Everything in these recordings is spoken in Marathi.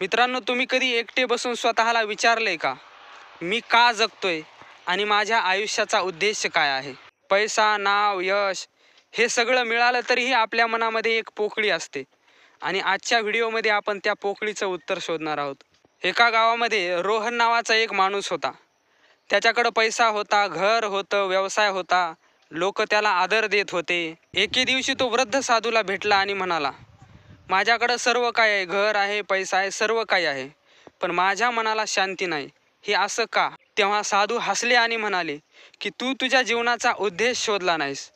मित्रांनो तुम्ही कधी एकटे बसून स्वतःला विचारले का? मी का जगतोय आणि माझ्या आयुष्याचा उद्देश काय आहे? पैसा नाव यश हे सगळं मिळालं तरीही आपल्या मनामध्ये एक पोकळी असते. आणि आजच्या व्हिडिओमध्ये आपण त्या पोकळीचं उत्तर शोधणार आहोत. एका गावामध्ये रोहन नावाचा एक माणूस होता. त्याच्याकडं पैसा होता घर होतं व्यवसाय होता. लोक त्याला आदर देत होते. एके दिवशी तो वृद्ध साधूला भेटला आणि म्हणाला माझ्याकडं सर्व काय आहे घर आहे पैसा आहे सर्व काही आहे. पण माझ्या मनाला शांती नाही. हे असं का? तेव्हा साधू हसले आणि म्हणाले की तू तुझ्या जीवनाचा उद्देश शोधला नाहीस.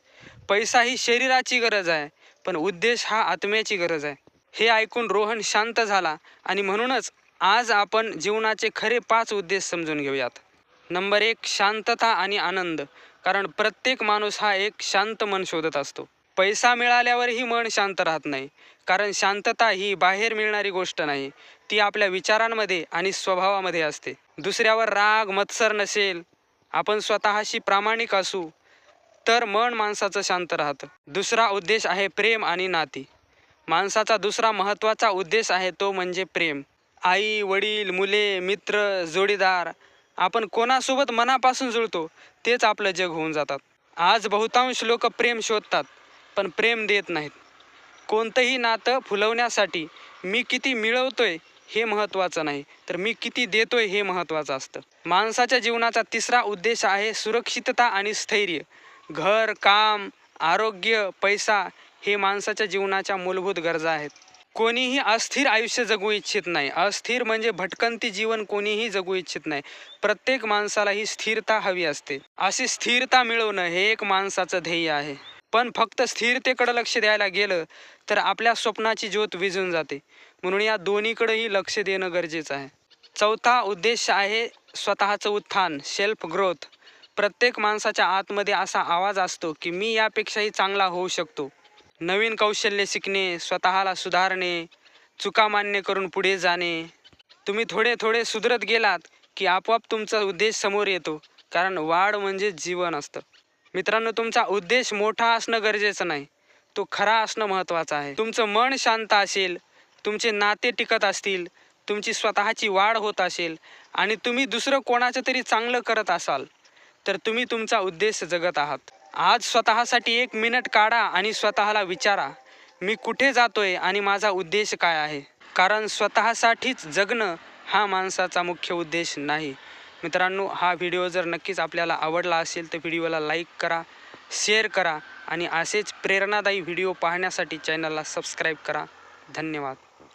पैसा ही शरीराची गरज आहे पण उद्देश हा आत्म्याची गरज आहे. हे ऐकून रोहन शांत झाला आणि म्हणूनच आज आपण जीवनाचे खरे पाच उद्देश समजून घेऊयात. नंबर एक शांतता आणि आनंद. कारण प्रत्येक माणूस हा एक शांत मन शोधत असतो. पैसा मिळाल्यावरही मन शांत राहत नाही. कारण शांतता ही बाहेर मिळणारी गोष्ट नाही. ती आपल्या विचारांमध्ये आणि स्वभावामध्ये असते. दुसऱ्यावर राग मत्सर नसेल आपण स्वतःशी प्रामाणिक असू तर मन माणसाचं शांत राहतं. दुसरा उद्देश आहे प्रेम आणि नाती. माणसाचा दुसरा महत्त्वाचा उद्देश आहे तो म्हणजे प्रेम. आई वडील मुले मित्र जोडीदार आपण कोणासोबत मनापासून जुळतो तेच आपलं जग होऊन जातात. आज बहुतांश लोक प्रेम शोधतात. पण प्रेम देत नाहीत. कोणतंही नातं फुलवण्यासाठी मी किती मिळवतोय हे महत्त्वाचं नाही तर मी किती देतोय हे महत्त्वाचं असतं. माणसाच्या जीवनाचा तिसरा उद्देश आहे सुरक्षितता आणि स्थैर्य. घर काम आरोग्य पैसा हे माणसाच्या जीवनाच्या मूलभूत गरजा आहेत. कोणीही अस्थिर आयुष्य जगू इच्छित नाही. अस्थिर म्हणजे भटकंती जीवन कोणीही जगू इच्छित नाही. प्रत्येक माणसाला ही स्थिरता हवी असते. अशी स्थिरता मिळवणं हे एक माणसाचं ध्येय आहे. पण फक्त स्थिरतेकडं लक्ष द्यायला गेलं तर आपल्या स्वप्नाची ज्योत विझून जाते. म्हणून या दोन्हीकडेही लक्ष देणं गरजेचं आहे. चौथा उद्देश आहे स्वतःचं उत्थान सेल्फ ग्रोथ प्रत्येक माणसाच्या आतमध्ये असा आवाज असतो की मी यापेक्षाही चांगला होऊ शकतो. नवीन कौशल्य शिकणे स्वतःला सुधारणे चुका मान्य करून पुढे जाणे. तुम्ही थोडे थोडे सुधरत गेलात की आपोआप तुमचा उद्देश समोर येतो. कारण वाढ म्हणजे जीवन असतं. मित्रांनो तुमचा उद्देश मोठा असणं गरजेचं नाही. तो खरा असणं महत्त्वाचं आहे. तुमचं मन शांत असेल तुमचे नाते टिकत असतील तुमची स्वतःची वाढ होत असेल आणि तुम्ही दुसरं कोणाचं तरी चांगलं करत असाल तर तुम्ही तुमचा उद्देश जगत आहात. आज स्वतःसाठी एक मिनिट काढा आणि स्वतःला विचारा मी कुठे जातोय आणि माझा उद्देश काय आहे? कारण स्वतःसाठीच जगणं हा माणसाचा मुख्य उद्देश नाही. मित्रांनो हा व्हिडिओ जर नक्कीच आपल्याला आवडला असेल तर व्हिडिओला लाईक करा शेअर करा आणि असेच प्रेरणादायी व्हिडिओ पाहण्यासाठी चॅनलला सबस्क्राईब करा. धन्यवाद.